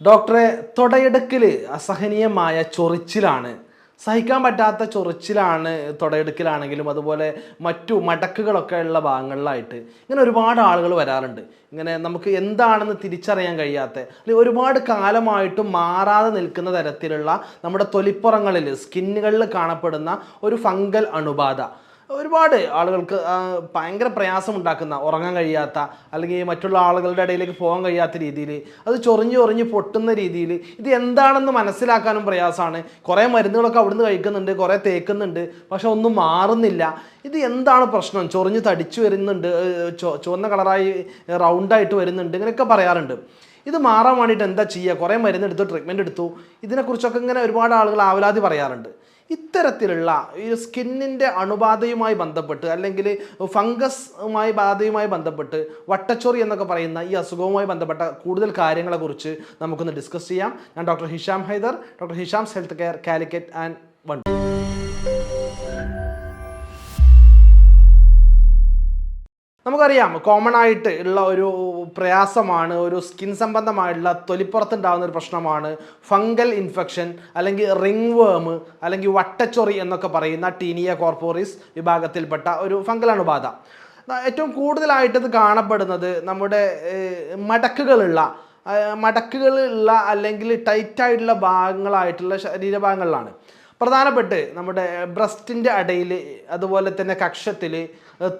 ഡോക്ടറെ തുടയെടുക്കൽ അസഹനീയമായ ചൊറിച്ചിലാണ്. സഹിക്കാൻ പറ്റാത്ത ചൊറിച്ചിലാണ് തുടയെടുക്കലാണെങ്കിലും അതുപോലെ മറ്റു മടക്കുകളൊക്കെ ഉള്ള ഭാഗങ്ങളിലായിട്ട് ഇങ്ങനെ ഒരുപാട് ആളുകൾ വരാറുണ്ട്. ഇങ്ങനെ നമുക്ക് എന്താണെന്ന് തിരിച്ചറിയാൻ കഴിയാത്ത അല്ലെങ്കിൽ ഒരുപാട് കാലമായിട്ടും മാറാതെ നിൽക്കുന്ന തരത്തിലുള്ള നമ്മുടെ തൊലിപ്പുറങ്ങളിൽ സ്കിന്നുകളിൽ കാണപ്പെടുന്ന ഒരു ഫംഗൽ അണുബാധ. ഒരുപാട് ആളുകൾക്ക് ഭയങ്കര പ്രയാസം ഉണ്ടാക്കുന്ന ഉറങ്ങാൻ കഴിയാത്ത അല്ലെങ്കിൽ മറ്റുള്ള ആളുകളുടെ ഇടയിലേക്ക് പോകാൻ കഴിയാത്ത രീതിയിൽ അത് ചൊറിഞ്ഞ് ചൊറിഞ്ഞ് പൊട്ടുന്ന രീതിയിൽ ഇത് എന്താണെന്ന് മനസ്സിലാക്കാനും പ്രയാസമാണ്. കുറേ മരുന്നുകളൊക്കെ അവിടുന്ന് കഴിക്കുന്നുണ്ട് കുറേ തേക്കുന്നുണ്ട് പക്ഷെ ഒന്നും മാറുന്നില്ല. ഇത് എന്താണ് പ്രശ്നം? ചൊറിഞ്ഞ് തടിച്ചു വരുന്നുണ്ട് ചുവന്ന കളറായി റൗണ്ടായിട്ട് വരുന്നുണ്ട് ഇങ്ങനെയൊക്കെ പറയാറുണ്ട്. ഇത് മാറാൻ വേണ്ടിയിട്ട് എന്താ ചെയ്യുക? കുറേ മരുന്ന് എടുത്തു ട്രീറ്റ്മെന്റ് എടുത്തു. ഇതിനെക്കുറിച്ചൊക്കെ ഇങ്ങനെ ഒരുപാട് ആളുകൾ ആവലാതി പറയാറുണ്ട്. ഇത്തരത്തിലുള്ള ഈ സ്കിന്നിന്റെ അണുബാധയുമായി ബന്ധപ്പെട്ട് അല്ലെങ്കിൽ ഫംഗസുമായി ബാധയുമായി ബന്ധപ്പെട്ട് വട്ടച്ചൊറി എന്നൊക്കെ പറയുന്ന ഈ അസുഖവുമായി ബന്ധപ്പെട്ട കൂടുതൽ കാര്യങ്ങളെക്കുറിച്ച് നമുക്കൊന്ന് ഡിസ്കസ് ചെയ്യാം. ഞാൻ doctor Hisham Haider. Doctor Hisham's health care Calicut and one. നമുക്കറിയാം കോമൺ ആയിട്ട് ഉള്ള ഒരു പ്രയാസമാണ് ഒരു സ്കിൻ സംബന്ധമായിട്ടുള്ള തൊലിപ്പുറത്തുണ്ടാകുന്ന ഒരു പ്രശ്നമാണ് ഫംഗൽ ഇൻഫെക്ഷൻ അല്ലെങ്കിൽ റിംഗ് വേം അല്ലെങ്കിൽ വട്ടച്ചൊറി എന്നൊക്കെ പറയുന്ന ടീനിയ കോർപ്പോറിസ് വിഭാഗത്തിൽപ്പെട്ട ഒരു ഫംഗൽ അണുബാധ. ഏറ്റവും കൂടുതലായിട്ട് ഇത് കാണപ്പെടുന്നത് നമ്മുടെ മടക്കുകളുള്ള മടക്കുകളുള്ള അല്ലെങ്കിൽ ടൈറ്റായിട്ടുള്ള ഭാഗങ്ങളായിട്ടുള്ള ശരീരഭാഗങ്ങളിലാണ്. പ്രധാനപ്പെട്ട് നമ്മുടെ ബ്രസ്റ്റിന്റെ അടയിൽ അതുപോലെ തന്നെ കക്ഷത്തിൽ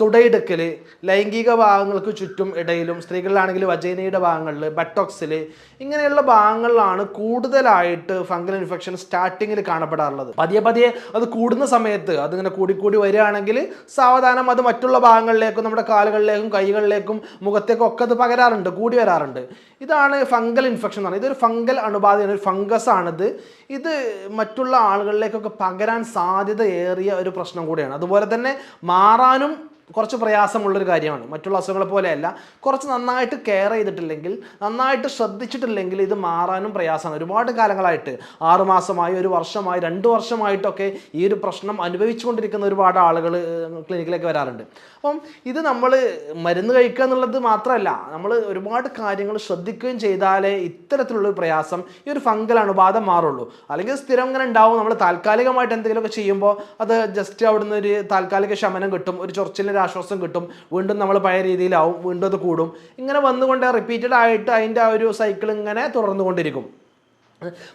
തുടയിടുക്കൽ ലൈംഗിക ഭാഗങ്ങൾക്ക് ചുറ്റും ഇടയിലും സ്ത്രീകളിലാണെങ്കിൽ വജൈനയുടെ ഭാഗങ്ങളിൽ ബട്ടോക്സിൽ ഇങ്ങനെയുള്ള ഭാഗങ്ങളിലാണ് കൂടുതലായിട്ട് ഫംഗൽ ഇൻഫെക്ഷൻ സ്റ്റാർട്ടിങ്ങിൽ കാണപ്പെടാറുള്ളത്. പതിയെ പതിയെ അത് കൂടുന്ന സമയത്ത് അതിങ്ങനെ കൂടിക്കൂടി വരികയാണെങ്കിൽ സാവധാനം അത് മറ്റുള്ള ഭാഗങ്ങളിലേക്കും നമ്മുടെ കാലുകളിലേക്കും കൈകളിലേക്കും മുഖത്തേക്കും ഒക്കെ അത് പകരാറുണ്ട് കൂടി വരാറുണ്ട്. ഇതാണ് ഫംഗൽ ഇൻഫെക്ഷൻ എന്ന് പറയുന്നത് ഇതൊരു ഫംഗൽ അണുബാധയാണ് ഒരു ഫംഗസ് ആണിത്. ഇത് മറ്റുള്ള ആളുകളിലേക്കൊക്കെ പകരാൻ സാധ്യത ഏറിയ ഒരു പ്രശ്നം കൂടിയാണ്. അതുപോലെ തന്നെ മാറാനും കുറച്ച് പ്രയാസമുള്ളൊരു കാര്യമാണ്. മറ്റുള്ള അസുഖങ്ങളെ പോലെയല്ല. കുറച്ച് നന്നായിട്ട് കെയർ ചെയ്തിട്ടില്ലെങ്കിൽ നന്നായിട്ട് ശ്രദ്ധിച്ചിട്ടില്ലെങ്കിൽ ഇത് മാറാനും പ്രയാസമാണ്. ഒരുപാട് കാലങ്ങളായിട്ട് ആറുമാസമായി ഒരു വർഷമായി രണ്ട് വർഷമായിട്ടൊക്കെ ഈ ഒരു പ്രശ്നം അനുഭവിച്ചുകൊണ്ടിരിക്കുന്ന ഒരുപാട് ആളുകൾ ക്ലിനിക്കിലേക്ക് വരാറുണ്ട്. അപ്പം ഇത് നമ്മൾ മരുന്ന് കഴിക്കുക എന്നുള്ളത് മാത്രമല്ല നമ്മൾ ഒരുപാട് കാര്യങ്ങൾ ശ്രദ്ധിക്കുകയും ചെയ്താലേ ഇത്തരത്തിലുള്ള പ്രയാസം ഈ ഒരു ഫംഗൽ അണുബാധ മാറുള്ളൂ. അല്ലെങ്കിൽ സ്ഥിരം ഇങ്ങനെ ഉണ്ടാവും. നമ്മൾ താൽക്കാലികമായിട്ട് എന്തെങ്കിലുമൊക്കെ ചെയ്യുമ്പോൾ അത് ജസ്റ്റ് അവിടുന്ന് ഒരു താൽക്കാലിക ശമനം കിട്ടും. ഒരു ചൊറിച്ചിലിന് ഒരു ആശ്വാസം കിട്ടും. വീണ്ടും നമ്മൾ പഴയ രീതിയിലാവും. വീണ്ടും അത് കൂടും. ഇങ്ങനെ വന്നുകൊണ്ട് റിപ്പീറ്റഡ് ആയിട്ട് അതിന്റെ ആ ഒരു സൈക്കിൾ ഇങ്ങനെ തുടർന്നുകൊണ്ടിരിക്കും.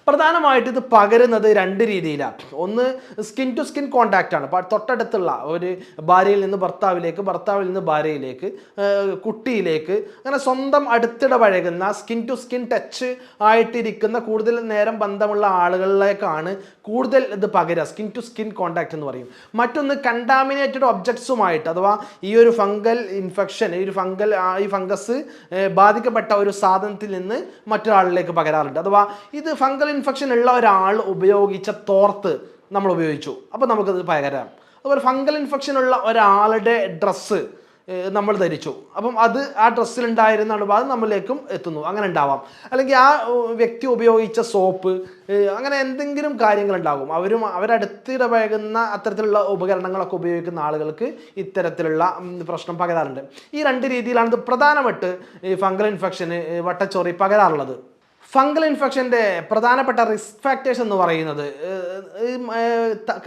പ്രധാനമായിട്ട് ഇത് പകരുന്നത് രണ്ട് രീതിയിലാണ്. ഒന്ന് സ്കിൻ ടു സ്കിൻ കോണ്ടാക്റ്റ് ആണ്. തൊട്ടടുത്തുള്ള ഒരു ഭാര്യയിൽ നിന്ന് ഭർത്താവിലേക്ക് ഭർത്താവിൽ നിന്ന് ഭാര്യയിലേക്ക് കുട്ടിയിലേക്ക് അങ്ങനെ സ്വന്തം അടുത്തിട പഴകുന്ന സ്കിൻ ടു സ്കിൻ ടച്ച് ആയിട്ടിരിക്കുന്ന കൂടുതൽ നേരം ബന്ധമുള്ള ആളുകളിലേക്കാണ് കൂടുതൽ ഇത് പകരുക. സ്കിൻ ടു സ്കിൻ കോണ്ടാക്ട് എന്ന് പറയും. മറ്റൊന്ന് കണ്ടാമിനേറ്റഡ് ഒബ്ജക്ട്സുമായിട്ട് അഥവാ ഈ ഒരു ഫംഗൽ ഇൻഫെക്ഷൻ ഈ ഒരു ഫംഗൽ ഈ ഫംഗസ് ബാധിക്കപ്പെട്ട ഒരു സാധനത്തിൽ നിന്ന് മറ്റൊരാളിലേക്ക് പകരാറുണ്ട്. അഥവാ ഇത് ഫംഗൽ ഇൻഫെക്ഷൻ ഉള്ള ഒരാൾ ഉപയോഗിച്ച തോർത്ത് നമ്മൾ ഉപയോഗിച്ചു. അപ്പോൾ നമുക്കത് പകരാം. അതുപോലെ ഫംഗൽ ഇൻഫെക്ഷൻ ഉള്ള ഒരാളുടെ ഡ്രസ്സ് നമ്മൾ ധരിച്ചു. അപ്പം അത് ആ ഡ്രസ്സിലുണ്ടായിരുന്ന അണുബാധ നമ്മളിലേക്കും എത്തുന്നു. അങ്ങനെ ഉണ്ടാവാം. അല്ലെങ്കിൽ ആ വ്യക്തി ഉപയോഗിച്ച സോപ്പ് അങ്ങനെ എന്തെങ്കിലും കാര്യങ്ങൾ ഉണ്ടാകും. അവരും അവരടുത്തിടപഴകുന്ന അത്തരത്തിലുള്ള ഉപകരണങ്ങളൊക്കെ ഉപയോഗിക്കുന്ന ആളുകൾക്ക് ഇത്തരത്തിലുള്ള പ്രശ്നം പകരാറുണ്ട്. ഈ രണ്ട് രീതിയിലാണ് ഇത് പ്രധാനമായിട്ട് ഫംഗൽ ഇൻഫെക്ഷന് വട്ടച്ചോറി പകരാറുള്ളത്. ഫംഗൽ ഇൻഫെക്ഷന്റെ പ്രധാനപ്പെട്ട റിസ്ക് ഫാക്ടേഴ്സ് എന്ന് പറയുന്നത്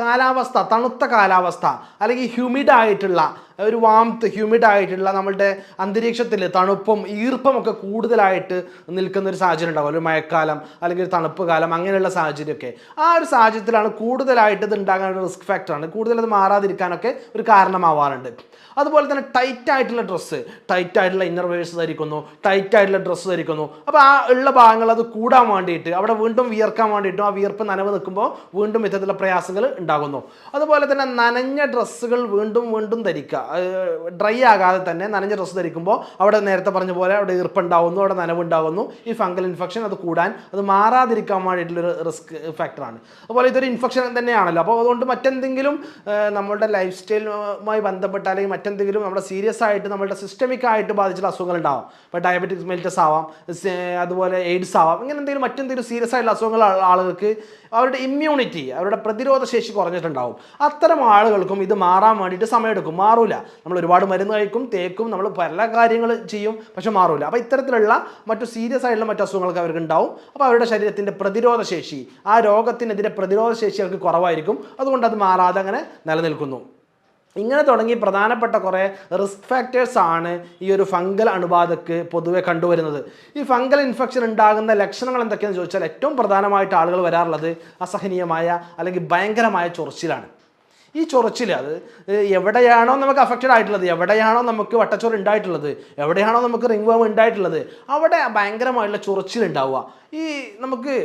കാലാവസ്ഥ തണുത്ത കാലാവസ്ഥ അല്ലെങ്കിൽ ഹ്യൂമിഡ് ആയിട്ടുള്ള ഒരു വാംത്ത് ഹ്യൂമിഡ് ആയിട്ടുള്ള നമ്മളുടെ അന്തരീക്ഷത്തിൽ തണുപ്പും ഈർപ്പം ഒക്കെ കൂടുതലായിട്ട് നിൽക്കുന്ന ഒരു സാഹചര്യം ഉണ്ടാകും ഒരു മഴക്കാലം അല്ലെങ്കിൽ തണുപ്പ് കാലം അങ്ങനെയുള്ള സാഹചര്യമൊക്കെ. ആ ഒരു സാഹചര്യത്തിലാണ് കൂടുതലായിട്ട് ഇത് ഉണ്ടാകാൻ ഒരു റിസ്ക് ഫാക്ടറാണ് കൂടുതൽ അത് മാറാതിരിക്കാനൊക്കെ ഒരു കാരണമാവാറുണ്ട്. അതുപോലെ തന്നെ ടൈറ്റ് ആയിട്ടുള്ള ഡ്രസ്സ് ടൈറ്റ് ആയിട്ടുള്ള ഇന്നർ വേഴ്സ് ധരിക്കുന്നു ടൈറ്റ് ആയിട്ടുള്ള ഡ്രസ്സ് ധരിക്കുന്നു. അപ്പോൾ ആ ഉള്ള ഭാഗങ്ങൾ അത് കൂടാൻ വേണ്ടിയിട്ട് അവിടെ വീണ്ടും വിയർക്കാൻ വേണ്ടിയിട്ടും ആ വിയർപ്പ് നനവ് നിൽക്കുമ്പോൾ വീണ്ടും ഇത്തരത്തിലുള്ള പ്രയാസങ്ങൾ ഉണ്ടാകുന്നു. അതുപോലെ തന്നെ നനഞ്ഞ ഡ്രസ്സുകൾ വീണ്ടും വീണ്ടും ധരിക്കുക. ഡ്രൈ ആകാതെ തന്നെ നനഞ്ഞ ഡ്രസ്സ് ധരിക്കുമ്പോൾ അവിടെ നേരത്തെ പറഞ്ഞ പോലെ അവിടെ ഈർപ്പുണ്ടാവുന്നു അവിടെ നനവുണ്ടാകുന്നു ഈ ഫംഗൽ ഇൻഫെക്ഷൻ അത് കൂടാൻ അത് മാറാതിരിക്കാൻ വേണ്ടിയിട്ടുള്ളൊരു റിസ്ക് ഫാക്ടറാണ്. അതുപോലെ ഇതൊരു ഇൻഫെക്ഷൻ തന്നെയാണല്ലോ. അപ്പോൾ അതുകൊണ്ട് മറ്റെന്തെങ്കിലും നമ്മുടെ ലൈഫ് സ്റ്റൈലുമായി ബന്ധപ്പെട്ട അല്ലെങ്കിൽ മറ്റെന്തെങ്കിലും നമ്മുടെ സീരിയസ് ആയിട്ട് നമ്മുടെ സിസ്റ്റമിക് ആയിട്ട് ബാധിച്ചിട്ടുള്ള അസുഖങ്ങൾ ഉണ്ടാവും. ഇപ്പോൾ ഡയബറ്റിക്സ് മെൽറ്റസ് ആവാം അതുപോലെ എയ്ഡ്സ് ആവാം ഇങ്ങനെ എന്തെങ്കിലും മറ്റെന്തെങ്കിലും സീരിയസ് ആയിട്ടുള്ള അസുഖങ്ങൾ ആളുകൾക്ക് അവരുടെ ഇമ്മ്യൂണിറ്റി അവരുടെ പ്രതിരോധ ശേഷി കുറഞ്ഞിട്ടുണ്ടാവും. അത്തരം ആളുകൾക്കും ഇത് മാറാൻ വേണ്ടിയിട്ട് സമയമെടുക്കും. മാറൂല. നമ്മൾ ഒരുപാട് മരുന്ന് കഴിക്കും തേക്കും നമ്മൾ പല കാര്യങ്ങൾ ചെയ്യും പക്ഷെ മാറില്ല അപ്പോൾ ഇത്തരത്തിലുള്ള മറ്റു സീരിയസ് ആയിട്ടുള്ള മറ്റു അസുഖങ്ങളൊക്കെ അവർക്ക് ഉണ്ടാവും. അപ്പോൾ അവരുടെ ശരീരത്തിന്റെ പ്രതിരോധ ശേഷി ആ രോഗത്തിനെതിരെ പ്രതിരോധ ശേഷി അവർക്ക് കുറവായിരിക്കും. അതുകൊണ്ട് അത് മാറാതെ അങ്ങനെ നിലനിൽക്കുന്നു. ഇങ്ങനെ തുടങ്ങി പ്രധാനപ്പെട്ട കുറേ റിസ്ക് ഫാക്ടേഴ്സ് ആണ് ഈ ഒരു ഫംഗൽ അണുബാധക്ക് പൊതുവെ കണ്ടുവരുന്നത്. ഈ ഫംഗൽ ഇൻഫെക്ഷൻ ഉണ്ടാകുന്ന ലക്ഷണങ്ങൾ എന്തൊക്കെയാണെന്ന് ചോദിച്ചാൽ ഏറ്റവും പ്രധാനമായിട്ട് ആളുകൾ വരാറുള്ളത് അസഹനീയമായ അല്ലെങ്കിൽ ഭയങ്കരമായ ചൊറിച്ചിലാണ്. ഈ ചൊറിച്ചിൽ അത് എവിടെയാണോ നമുക്ക് അഫക്റ്റഡ് ആയിട്ടുള്ളത് എവിടെയാണോ നമുക്ക് വട്ടച്ചോറ് ഉണ്ടായിട്ടുള്ളത് എവിടെയാണോ നമുക്ക് റിംഗ് വേം ഉണ്ടായിട്ടുള്ളത് അവിടെ ഭയങ്കരമായിട്ടുള്ള ചൊറിച്ചിൽ ഉണ്ടാവുക ഈ നമുക്ക്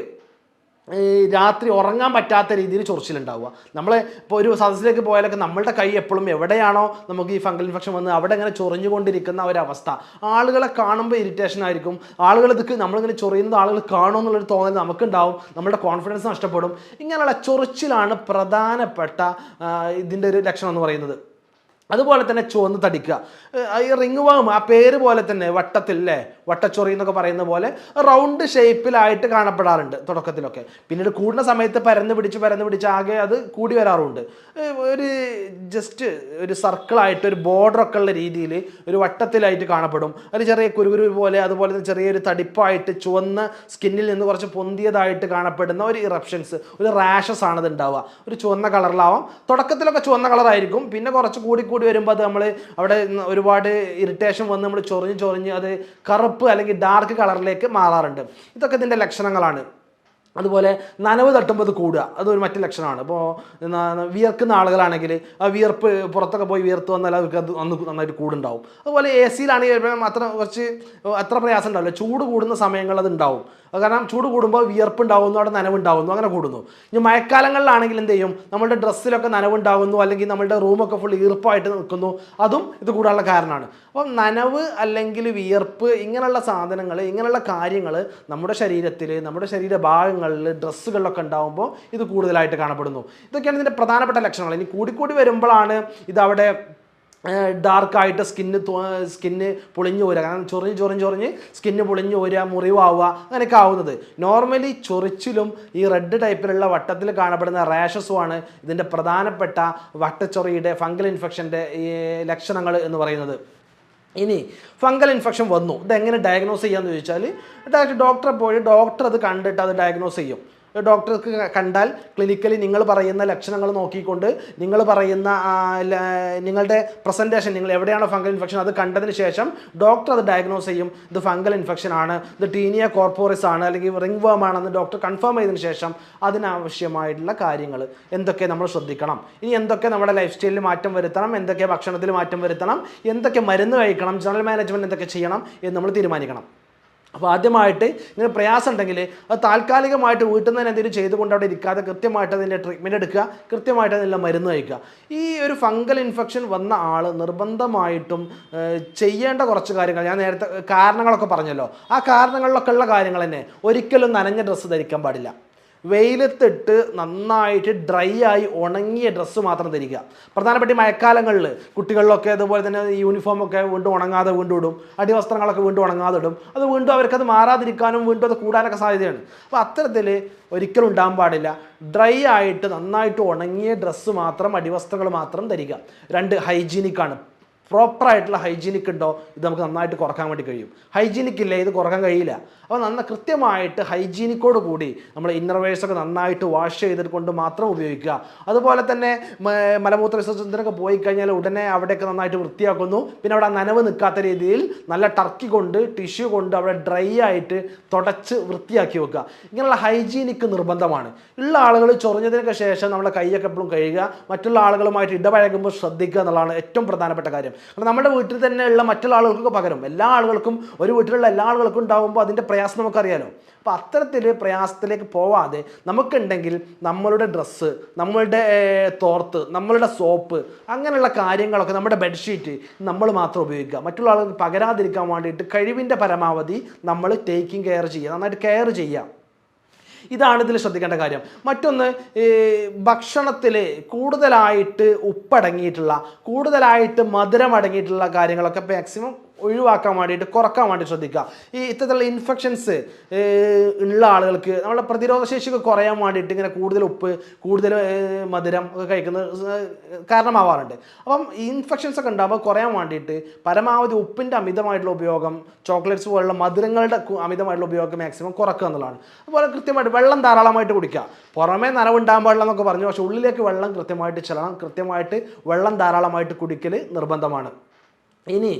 രാത്രി ഉറങ്ങാൻ പറ്റാത്ത രീതിയിൽ ചൊറിച്ചിലുണ്ടാവുക. നമ്മൾ ഇപ്പോൾ ഒരു സദസ്സിലേക്ക് പോയാലൊക്കെ നമ്മളുടെ കൈ എപ്പോഴും എവിടെയാണോ നമുക്ക് ഈ ഫംഗൽ ഇൻഫെക്ഷൻ വന്ന് അവിടെ ഇങ്ങനെ ചൊറിഞ്ഞുകൊണ്ടിരിക്കുന്ന ഒരവസ്ഥ ആളുകളെ കാണുമ്പോൾ ഇറിറ്റേഷൻ ആയിരിക്കും. ആളുകൾ ഇതൊക്കെ നമ്മളിങ്ങനെ ചൊറിയുന്നത് ആളുകൾ കാണുമെന്നുള്ളൊരു തോന്നൽ നമുക്കുണ്ടാവും. നമ്മുടെ കോൺഫിഡൻസ് നഷ്ടപ്പെടും. ഇങ്ങനെയുള്ള ചൊറിച്ചിലാണ് പ്രധാനപ്പെട്ട ഇതിന്റെ ഒരു ലക്ഷണം എന്ന് പറയുന്നത്. അതുപോലെ തന്നെ ചുവന്ന് തടിക്കുക. ഈ റിങ് വാം ആ പേര് പോലെ തന്നെ വട്ടത്തിൽ അല്ലേ വട്ടച്ചൊറി എന്നൊക്കെ പറയുന്ന പോലെ റൗണ്ട് ഷേപ്പിലായിട്ട് കാണപ്പെടാറുണ്ട് തുടക്കത്തിലൊക്കെ. പിന്നീട് കൂടുന്ന സമയത്ത് പരന്ന് പിടിച്ച് പരന്ന് പിടിച്ച് ആകെ അത് കൂടി വരാറുണ്ട്. ഒരു ജസ്റ്റ് ഒരു സർക്കിളായിട്ട് ഒരു ബോർഡറൊക്കെ ഉള്ള രീതിയിൽ ഒരു വട്ടത്തിലായിട്ട് കാണപ്പെടും. ഒരു ചെറിയ കുരുകുരു പോലെ അതുപോലെ തന്നെ ചെറിയൊരു തടിപ്പായിട്ട് ചുവന്ന സ്കിന്നിൽ നിന്ന് കുറച്ച് പൊന്തിയതായിട്ട് കാണപ്പെടുന്ന ഒരു ഇറപ്ഷൻസ് ഒരു റാഷസ് ആണ് ഉണ്ടാവുക ഒരു ചുവന്ന കളറിലാവാം തുടക്കത്തിലൊക്കെ ചുവന്ന കളറായിരിക്കും പിന്നെ കുറച്ച് കൂടി കൂടി വരുമ്പോൾ അത് നമ്മൾ അവിടെ ഒരുപാട് ഇറിറ്റേഷൻ വന്ന് നമ്മൾ ചൊറിഞ്ഞ് ചൊറിഞ്ഞ് അത് കറുപ്പ് അല്ലെങ്കിൽ ഡാർക്ക് കളറിലേക്ക് മാറാറുണ്ട്. ഇതൊക്കെ ഇതിന്റെ ലക്ഷണങ്ങളാണ്. അതുപോലെ നനവ് തട്ടുമ്പോൾ അത് കൂടുക. അതൊരു മറ്റു ലക്ഷണമാണ്. ഇപ്പോൾ വിയർക്കുന്ന ആളുകളാണെങ്കിൽ ആ വിയർപ്പ് പുറത്തൊക്കെ പോയി വിയർത്ത് വന്നാൽ അവർക്ക് അത് അന്ന് നന്നായിട്ട് കൂടുണ്ടാവും. അതുപോലെ എ സിയിലാണെങ്കിൽ അത്ര കുറച്ച് അത്ര പ്രയാസം ഉണ്ടാവില്ല. ചൂട് കൂടുന്ന സമയങ്ങളിൽ അത് ഉണ്ടാവും. കാരണം ചൂട് കൂടുമ്പോൾ വിയർപ്പുണ്ടാവുന്നു അവിടെ നനവുണ്ടാവുന്നു അങ്ങനെ കൂടുന്നു. ഇനി മഴക്കാലങ്ങളിലാണെങ്കിൽ എന്ത് ചെയ്യും? നമ്മുടെ ഡ്രസ്സിലൊക്കെ നനവുണ്ടാകുന്നു അല്ലെങ്കിൽ നമ്മുടെ റൂമൊക്കെ ഫുൾ ഈർപ്പായിട്ട് നിൽക്കുന്നു. അതും ഇത് കൂടാനുള്ള കാരണമാണ്. അപ്പം നനവ് അല്ലെങ്കിൽ വിയർപ്പ് ഇങ്ങനെയുള്ള സാധനങ്ങൾ ഇങ്ങനെയുള്ള കാര്യങ്ങൾ നമ്മുടെ ശരീരത്തിൽ നമ്മുടെ ശരീര ഭാഗങ്ങളിൽ ഡ്രസ്സുകളിലൊക്കെ ഉണ്ടാകുമ്പോൾ ഇത് കൂടുതലായിട്ട് കാണപ്പെടുന്നു. ഇതൊക്കെയാണ് ഇതിന്റെ പ്രധാനപ്പെട്ട ലക്ഷണങ്ങൾ. ഇനി കൂടിക്കൂടി വരുമ്പോഴാണ് ഇതവിടെ ഡാർക്കായിട്ട് സ്കിന്ന് സ്കിന്ന് പൊളിഞ്ഞു വരിക. കാരണം ചൊറിഞ്ഞ് ചൊറിഞ്ഞ് ചൊറിഞ്ഞ് സ്കിന്ന് പൊളിഞ്ഞു വരിക മുറിവാവുക അങ്ങനെയൊക്കെ ആവുന്നത്. നോർമലി ചൊറിച്ചിലും ഈ റെഡ് ടൈപ്പിലുള്ള വട്ടത്തിൽ കാണപ്പെടുന്ന റാഷസുമാണ് ഇതിന്റെ പ്രധാനപ്പെട്ട വട്ടച്ചൊറിയുടെ ഫംഗൽ ഇൻഫെക്ഷന്റെ ഈ ലക്ഷണങ്ങൾ എന്ന് പറയുന്നത്. ഇനി ഫംഗൽ ഇൻഫെക്ഷൻ വന്നു. ഇതെങ്ങനെ ഡയഗ്നോസ് ചെയ്യാമെന്ന് ചോദിച്ചാൽ ഡയറക്റ്റ് ഡോക്ടറെ പോയി ഡോക്ടർ അത് കണ്ടിട്ട് അത് ഡയഗ്നോസ് ചെയ്യും. ഡോക്ടർക്ക് കണ്ടാൽ ക്ലിനിക്കലി നിങ്ങൾ പറയുന്ന ലക്ഷണങ്ങൾ നോക്കിക്കൊണ്ട് നിങ്ങൾ പറയുന്ന നിങ്ങളുടെ പ്രസന്റേഷൻ നിങ്ങൾ എവിടെയാണ് ഫംഗൽ ഇൻഫെക്ഷൻ അത് കണ്ടതിന് ശേഷം ഡോക്ടർ അത് ഡയഗ്നോസ് ചെയ്യും. ഇത് ഫംഗൽ ഇൻഫെക്ഷൻ ആണ് ഇത് ടീനിയ കോർപ്പോറിസ് ആണ് അല്ലെങ്കിൽ റിംഗ് വേം ആണെന്ന് ഡോക്ടർ കൺഫേം ചെയ്തതിന് ശേഷം അതിനാവശ്യമായിട്ടുള്ള കാര്യങ്ങൾ. എന്തൊക്കെ നമ്മൾ ശ്രദ്ധിക്കണം. ഇനി എന്തൊക്കെ നമ്മുടെ ലൈഫ് സ്റ്റൈലിൽ മാറ്റം വരുത്തണം എന്തൊക്കെ ഭക്ഷണത്തിൽ മാറ്റം വരുത്തണം എന്തൊക്കെ മരുന്ന് കഴിക്കണം ജനറൽ മാനേജ്മെന്റ് എന്തൊക്കെ ചെയ്യണം എന്ന് നമ്മൾ തീരുമാനിക്കണം. അപ്പോൾ ആദ്യമായിട്ട് ഇങ്ങനെ പ്രയാസം ഉണ്ടെങ്കിൽ അത് താൽക്കാലികമായിട്ട് വീട്ടിൽ നിന്ന് തന്നെ എന്തെങ്കിലും ചെയ്തുകൊണ്ട് അവിടെ ഇരിക്കാതെ കൃത്യമായിട്ട് അതിന്റെ ട്രീറ്റ്മെന്റ് എടുക്കുക കൃത്യമായിട്ട് അതിനുള്ള മരുന്ന് കഴിക്കുക. ഈ ഒരു ഫംഗൽ ഇൻഫെക്ഷൻ വന്ന ആൾ നിർബന്ധമായിട്ടും ചെയ്യേണ്ട കുറച്ച് കാര്യങ്ങൾ ഞാൻ നേരത്തെ കാരണങ്ങളൊക്കെ പറഞ്ഞല്ലോ. ആ കാരണങ്ങളിലൊക്കെ ഉള്ള കാര്യങ്ങൾ തന്നെ ഒരിക്കലും നനഞ്ഞ ഡ്രസ്സ് ധരിക്കാൻ പാടില്ല. വെയിലത്തിട്ട് നന്നായിട്ട് ഡ്രൈ ആയി ഉണങ്ങിയ ഡ്രസ്സ് മാത്രം ധരിക്കുക. പ്രധാനപ്പെട്ട മഴക്കാലങ്ങളിൽ കുട്ടികളിലൊക്കെ അതുപോലെ തന്നെ യൂണിഫോം ഒക്കെ വീണ്ടും ഉണങ്ങാതെ വീണ്ടും ഇടും. അടിവസ്ത്രങ്ങളൊക്കെ വീണ്ടും ഉണങ്ങാതെ ഇടും. അത് വീണ്ടും അവർക്കത് മാറാതിരിക്കാനും വീണ്ടും അത് കൂടാനൊക്കെ സാധ്യതയാണ്. അപ്പോൾ അത്തരത്തിൽ ഒരിക്കലും ഉണ്ടാകാൻ പാടില്ല. ഡ്രൈ ആയിട്ട് നന്നായിട്ട് ഉണങ്ങിയ ഡ്രസ്സ് മാത്രം അടിവസ്ത്രങ്ങൾ മാത്രം ധരിക്കുക. രണ്ട് ഹൈജീനിക് ആണ്. പ്രോപ്പർ ആയിട്ടുള്ള ഹൈജീനിക് ഉണ്ടോ? ഇത് നമുക്ക് നന്നായിട്ട് കുറയ്ക്കാൻ വേണ്ടി കഴിയും. ഹൈജീനിക് ഇല്ല? ഇത് കുറയ്ക്കാൻ കഴിയില്ല. അപ്പോൾ നന്ന കൃത്യമായിട്ട് ഹൈജീനിക്കോട് കൂടി നമ്മൾ ഇന്നർവേഴ്സൊക്കെ നന്നായിട്ട് വാഷ് ചെയ്തിട്ട് മാത്രം ഉപയോഗിക്കുക. അതുപോലെ തന്നെ മലമൂത്ര വിസർജനത്തിനൊക്കെ പോയി കഴിഞ്ഞാൽ ഉടനെ അവിടെയൊക്കെ നന്നായിട്ട് വൃത്തിയാക്കുന്നു. പിന്നെ അവിടെ നനവ് നിൽക്കാത്ത രീതിയിൽ നല്ല ടർക്കി കൊണ്ട് ടിഷ്യൂ കൊണ്ട് അവിടെ ഡ്രൈ ആയിട്ട് തുടച്ച് വൃത്തിയാക്കി വെക്കുക. ഇങ്ങനെയുള്ള ഹൈജീനിക്ക് നിർബന്ധമാണ്. ഉള്ള ആളുകൾ ചൊറിഞ്ഞതിനൊക്കെ ശേഷം നമ്മുടെ കൈയൊക്കെ എപ്പോഴും കഴുകുക. മറ്റുള്ള ആളുകളുമായിട്ട് ഇടപഴകുമ്പോൾ ശ്രദ്ധിക്കുക എന്നുള്ളതാണ് ഏറ്റവും പ്രധാനപ്പെട്ട കാര്യം. കാരണം നമ്മുടെ വീട്ടിൽ തന്നെ ഉള്ള മറ്റുള്ള ആളുകൾക്ക് പകരം എല്ലാ ആളുകൾക്കും ഒരു വീട്ടിലുള്ള എല്ലാ ആളുകൾക്കും ഉണ്ടാകുമ്പോൾ അതിന്റെ പ്രയാസം നമുക്കറിയാലോ. അപ്പോൾ അത്തരത്തിൽ പ്രയാസത്തിലേക്ക് പോവാതെ നമുക്കുണ്ടെങ്കിൽ നമ്മളുടെ ഡ്രസ്സ് നമ്മളുടെ തോർത്ത് നമ്മളുടെ സോപ്പ് അങ്ങനെയുള്ള കാര്യങ്ങളൊക്കെ നമ്മുടെ ബെഡ്ഷീറ്റ് നമ്മൾ മാത്രം ഉപയോഗിക്കുക. മറ്റുള്ള ആളുകൾക്ക് പകരാതിരിക്കാൻ വേണ്ടിയിട്ട് കഴിവിന്റെ പരമാവധി നമ്മൾ ടേക്കിംഗ് കെയർ ചെയ്യുക നന്നായിട്ട് കെയർ ചെയ്യുക. ഇതാണ് ഇതിൽ ശ്രദ്ധിക്കേണ്ട കാര്യം. മറ്റൊന്ന് ഭക്ഷണത്തിൽ കൂടുതലായിട്ട് ഉപ്പടങ്ങിയിട്ടുള്ള കൂടുതലായിട്ട് മധുരം അടങ്ങിയിട്ടുള്ള കാര്യങ്ങളൊക്കെ മാക്സിമം ഒഴിവാക്കാൻ വേണ്ടിയിട്ട് കുറയ്ക്കാൻ വേണ്ടി ശ്രദ്ധിക്കുക. ഈ ഇത്തരത്തിലുള്ള ഇൻഫെക്ഷൻസ് ഉള്ള ആളുകൾക്ക് നമ്മുടെ പ്രതിരോധ കുറയാൻ വേണ്ടിയിട്ട് ഇങ്ങനെ കൂടുതൽ ഉപ്പ് കൂടുതൽ മധുരം ഒക്കെ കഴിക്കുന്നത് കാരണമാവാറുണ്ട്. അപ്പം ഇൻഫെക്ഷൻസ് ഒക്കെ ഉണ്ടാകുമ്പോൾ കുറയാൻ വേണ്ടിയിട്ട് പരമാവധി ഉപ്പിന്റെ അമിതമായിട്ടുള്ള ഉപയോഗം ചോക്ലേറ്റ്സ് പോലുള്ള മധുരങ്ങളുടെ അമിതമായിട്ടുള്ള ഉപയോഗം മാക്സിമം കുറക്കുക എന്നുള്ളതാണ്. അതുപോലെ കൃത്യമായിട്ട് വെള്ളം ധാരാളമായിട്ട് കുടിക്കുക. പുറമേ നനവുണ്ടാകാൻ പാടില്ല എന്നൊക്കെ പറഞ്ഞു പക്ഷേ ഉള്ളിലേക്ക് വെള്ളം കൃത്യമായിട്ട് ചെല്ലണം. കൃത്യമായിട്ട് വെള്ളം ധാരാളമായിട്ട് കുടിക്കൽ നിർബന്ധമാണ്. ഇനി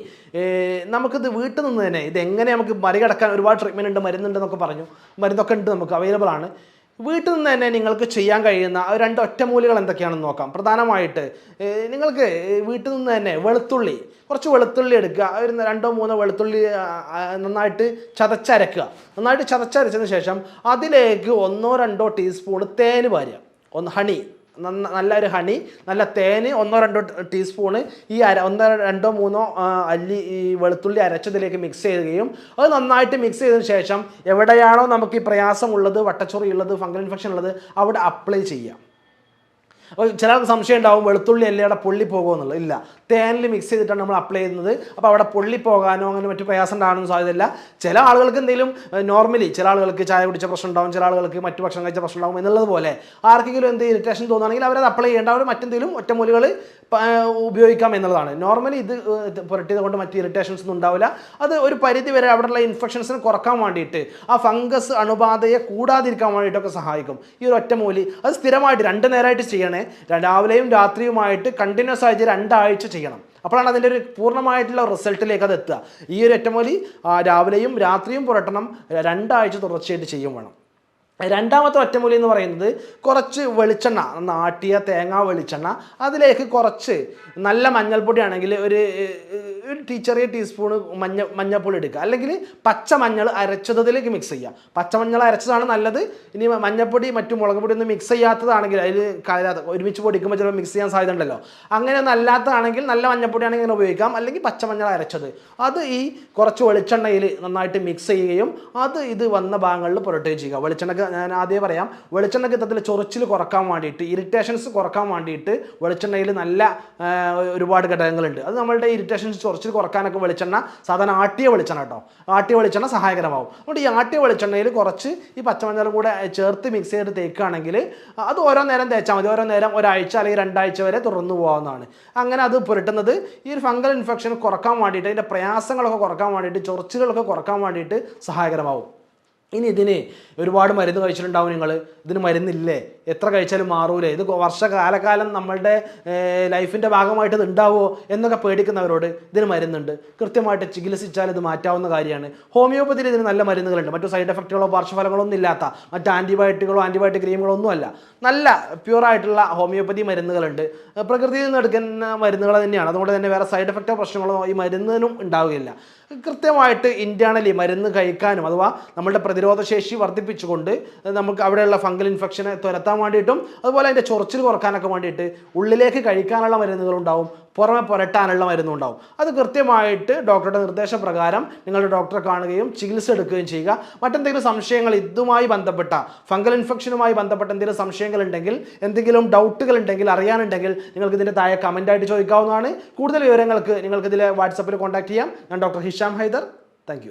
നമുക്ക് നമുക്കിത് വീട്ടിൽ നിന്ന് തന്നെ ഇത് എങ്ങനെ നമുക്ക് മറികടക്കാൻ ഒരുപാട് ട്രീറ്റ്മെന്റ് ഉണ്ട് മരുന്നുണ്ടെന്നൊക്കെ പറഞ്ഞു. മരുന്നൊക്കെ ഉണ്ട് നമുക്ക് അവൈലബിൾ ആണ്. വീട്ടിൽ നിന്ന് തന്നെ നിങ്ങൾക്ക് ചെയ്യാൻ കഴിയുന്ന ആ രണ്ട് ഒറ്റമൂലികൾ എന്തൊക്കെയാണെന്ന് നോക്കാം. പ്രധാനമായിട്ട് നിങ്ങൾക്ക് വീട്ടിൽ നിന്ന് തന്നെ വെളുത്തുള്ളി കുറച്ച് വെളുത്തുള്ളി എടുക്കുക. ഒരു രണ്ടോ മൂന്നോ വെളുത്തുള്ളി നന്നായിട്ട് ചതച്ചരക്കുക. നന്നായിട്ട് ചതച്ചരച്ചതിന് ശേഷം അതിലേക്ക് ഒന്നോ രണ്ടോ ടീസ്പൂൺ തേന് വാരുക. ഒന്ന് ഹണി നല്ലൊരു ഹണി നല്ല തേന് ഒന്നോ രണ്ടോ ടീസ്പൂണ് ഈ അര ഒന്നോ രണ്ടോ മൂന്നോ അല്ലി ഈ വെളുത്തുള്ളി അരച്ചതിലേക്ക് മിക്സ് ചെയ്യുകയും അത് നന്നായിട്ട് മിക്സ് ചെയ്തതിന് ശേഷം എവിടെയാണോ നമുക്ക് ഈ പ്രയാസമുള്ളത് വട്ടച്ചൊറി ഉള്ളത് ഫംഗൽ ഇൻഫെക്ഷൻ ഉള്ളത് അവിടെ അപ്ലൈ ചെയ്യാം. അപ്പോൾ ചിലർക്ക് സംശയം ഉണ്ടാവും വെളുത്തുള്ളി അല്ലേ അവിടെ പൊള്ളി പോകുമെന്നുള്ളത് ഇല്ല. തേനിൽ മിക്സ് ചെയ്തിട്ടാണ് നമ്മൾ അപ്ലൈ ചെയ്യുന്നത്. അപ്പോൾ അവിടെ പൊള്ളി പോകാനോ അങ്ങനെ മറ്റു പ്രയാസം ഉണ്ടാകാനൊന്നും സാധ്യതയില്ല. ചില ആളുകൾക്ക് എന്തെങ്കിലും നോർമലി ചില ആളുകൾക്ക് ചായ കുടിച്ച പ്രശ്നം ഉണ്ടാവും ചില ആളുകൾക്ക് മറ്റു ഭക്ഷണം കഴിച്ച പ്രശ്നം ഉണ്ടാവും എന്നുള്ളത് പോലെ. ആർക്കെങ്കിലും എന്ത് ഇറിറ്റേഷൻ തോന്നുകയാണെങ്കിൽ അവരത് അപ്ലൈ ചെയ്യേണ്ട. അവർ മറ്റെന്തെങ്കിലും ഒറ്റമൂലികൾ ഉപയോഗിക്കാം എന്നുള്ളതാണ്. നോർമലി ഇത് പുരട്ടിയത് കൊണ്ട് മറ്റ് ഇറിറ്റേഷൻസ് ഒന്നും ഉണ്ടാവില്ല. അത് ഒരു പരിധി വരെ അവിടെയുള്ള ഇൻഫെക്ഷൻസിന് കുറയ്ക്കാൻ വേണ്ടിയിട്ട് ആ ഫംഗസ് അണുബാധയെ കൂടാതിരിക്കാൻ വേണ്ടിയിട്ടൊക്കെ സഹായിക്കും. ഈ ഒരു ഒറ്റമൂലി അത് സ്ഥിരമായിട്ട് രണ്ട് നേരമായിട്ട് ചെയ്യണേ. രാവിലെയും രാത്രിയുമായിട്ട് കണ്ടിന്യൂസ് ആയിട്ട് രണ്ടാഴ്ച ചെയ്യണം. അപ്പോഴാണ് അതിന്റെ ഒരു പൂർണമായിട്ടുള്ള റിസൾട്ടിലേക്ക് അത് എത്തുക. ഈ ഒരു ഒറ്റമൂലി രാവിലെയും രാത്രിയും പുരട്ടണം. രണ്ടാഴ്ച തുടർച്ചയായിട്ട് ചെയ്യും വേണം. രണ്ടാമത്തെ ഒറ്റമൂലി എന്ന് പറയുന്നത് കുറച്ച് വെളിച്ചെണ്ണ നാട്ടിയ തേങ്ങ വെളിച്ചെണ്ണ. അതിലേക്ക് കുറച്ച് നല്ല മഞ്ഞൾപ്പൊടി ആണെങ്കിൽ ഒരു ഒരു ടീ ചെറിയ ടീസ്പൂൺ മഞ്ഞ മഞ്ഞൾപ്പൊടി എടുക്കുക അല്ലെങ്കിൽ പച്ച മഞ്ഞൾ അരച്ചതിലേക്ക് മിക്സ് ചെയ്യുക. പച്ചമഞ്ഞൾ അരച്ചതാണ് നല്ലത്. ഇനി മഞ്ഞൾപ്പൊടി മറ്റു മുളക് പൊടി ഒന്നും മിക്സ് ചെയ്യാത്തതാണെങ്കിൽ അതിൽ കലരാത്ത ഒരുമിച്ച് പൊടിക്കുമ്പോൾ ചിലപ്പോൾ മിക്സ് ചെയ്യാൻ സാധ്യത ഉണ്ടല്ലോ അങ്ങനെ ഒന്നും അല്ലാത്തതാണെങ്കിൽ നല്ല മഞ്ഞൾപ്പൊടി ആണെങ്കിൽ ഇങ്ങനെ ഉപയോഗിക്കാം. അല്ലെങ്കിൽ പച്ചമഞ്ഞൾ അരച്ചത്. അത് ഈ കുറച്ച് വെളിച്ചെണ്ണയിൽ നന്നായിട്ട് മിക്സ് ചെയ്യുകയും അത് ഇത് വന്ന ഭാഗങ്ങളിൽ പുരട്ടുകയും ചെയ്യുക. വെളിച്ചെണ്ണക്ക് ഞാൻ ആദ്യം പറയാം. വെളിച്ചെണ്ണ കിത്തത്തിൽ ചൊറിച്ചിൽ കുറയ്ക്കാൻ വേണ്ടിയിട്ട് ഇറിറ്റേഷൻസ് കുറയ്ക്കാൻ വേണ്ടിയിട്ട് വെളിച്ചെണ്ണയിൽ നല്ല ഒരുപാട് ഘടകങ്ങളുണ്ട്. അത് നമ്മളുടെ ഇറിറ്റേഷൻസ് ചൊറിച്ചിൽ കുറക്കാനൊക്കെ വെളിച്ചെണ്ണ സാധാരണ ആട്ടിയ വെളിച്ചെണ്ണ കേട്ടോ. ആട്ടിയ വെളിച്ചെണ്ണ സഹായകരമാവും. അതുകൊണ്ട് ഈ ആട്ടിയ വെളിച്ചെണ്ണയിൽ കുറച്ച് ഈ പച്ചമഞ്ഞളും കൂടെ ചേർത്ത് മിക്സ് ചെയ്ത് തേക്കുകയാണെങ്കിൽ അത് ഓരോ നേരം തേച്ചാൽ മതി. ഓരോ നേരം ഒരാഴ്ച അല്ലെങ്കിൽ രണ്ടാഴ്ച വരെ തുടർന്ന് പോകാവുന്നതാണ്. അങ്ങനെ അത് പുരട്ടുന്നത് ഈ ഒരു ഫംഗൽ ഇൻഫെക്ഷൻ കുറയ്ക്കാൻ വേണ്ടിയിട്ട് അതിന്റെ പ്രയാസങ്ങളൊക്കെ കുറയ്ക്കാൻ വേണ്ടിയിട്ട് ചൊറിച്ചിലുകളൊക്കെ കുറയ്ക്കാൻ വേണ്ടിയിട്ട് സഹായകരമാവും. ഇനി ഇതിന് ഒരുപാട് മരുന്ന് കഴിച്ചിട്ടുണ്ടാവും നിങ്ങൾ ഇതിന് മരുന്നില്ലേ? എത്ര കഴിച്ചാലും മാറൂലേ? ഇത് വർഷകാലകാലം നമ്മളുടെ ലൈഫിന്റെ ഭാഗമായിട്ട് ഇത് ഉണ്ടാവുമോ എന്നൊക്കെ പേടിക്കുന്നവരോട് ഇതിന് മരുന്നുണ്ട്. കൃത്യമായിട്ട് ചികിത്സിച്ചാൽ ഇത് മാറ്റാവുന്ന കാര്യമാണ്. ഹോമിയോപ്പതിയിൽ ഇതിന് നല്ല മരുന്നുകളുണ്ട്. മറ്റു സൈഡ് എഫക്റ്റുകളോ പാർശ്വഫലങ്ങളോ ഒന്നും ഇല്ലാത്ത മറ്റ് ആന്റിബയോട്ടിക്കുകളോ ആന്റിബയോട്ടിക് ക്രീമുകളോ ഒന്നുമല്ല നല്ല പ്യുവറായിട്ടുള്ള ഹോമിയോപ്പതി മരുന്നുകളുണ്ട്. പ്രകൃതിയിൽ നിന്ന് എടുക്കുന്ന മരുന്നുകൾ തന്നെയാണ്. അതുകൊണ്ട് തന്നെ വേറെ സൈഡ് എഫക്റ്റോ പ്രശ്നങ്ങളോ ഈ മരുന്നിനും ഉണ്ടാവുകയില്ല. കൃത്യമായിട്ട് ഇന്റേർണലി മരുന്ന് കഴിക്കാനും അഥവാ നമ്മളുടെ പ്രതിരോധശേഷി വർദ്ധിപ്പിച്ചുകൊണ്ട് നമുക്ക് അവിടെയുള്ള ഫംഗൽ ഇൻഫെക്ഷനെ തുരത്താൻ വേണ്ടിയിട്ടും അതുപോലെ അതിന്റെ ചൊറിച്ചിൽ കുറക്കാനൊക്കെ വേണ്ടിയിട്ട് ഉള്ളിലേക്ക് കഴിക്കാനുള്ള മരുന്നുകളുണ്ടാവും. പുറമെ പുരട്ടാനുള്ള മരുന്നും ഉണ്ടാവും. അത് കൃത്യമായിട്ട് ഡോക്ടറുടെ നിർദ്ദേശപ്രകാരം നിങ്ങളുടെ ഡോക്ടറെ കാണുകയും ചികിത്സ എടുക്കുകയും ചെയ്യുക. മറ്റെന്തെങ്കിലും സംശയങ്ങൾ ഇതുമായി ബന്ധപ്പെട്ട ഫംഗൽ ഇൻഫെക്ഷനുമായി ബന്ധപ്പെട്ട എന്തെങ്കിലും സംശയങ്ങൾ ഉണ്ടെങ്കിൽ എന്തെങ്കിലും ഡൗട്ടുകൾ ഉണ്ടെങ്കിൽ അറിയാനുണ്ടെങ്കിൽ നിങ്ങൾക്ക് ഇതിന്റെ താഴെ കമന്റായിട്ട് ചോദിക്കാവുന്നതാണ്. കൂടുതൽ വിവരങ്ങൾക്ക് നിങ്ങൾക്ക് ഇതിലെ വാട്സപ്പിൽ കോൺടാക്ട് ചെയ്യാം. ഞാൻ ഡോക്ടർ ഹിഷാം ഹൈദർ. താങ്ക്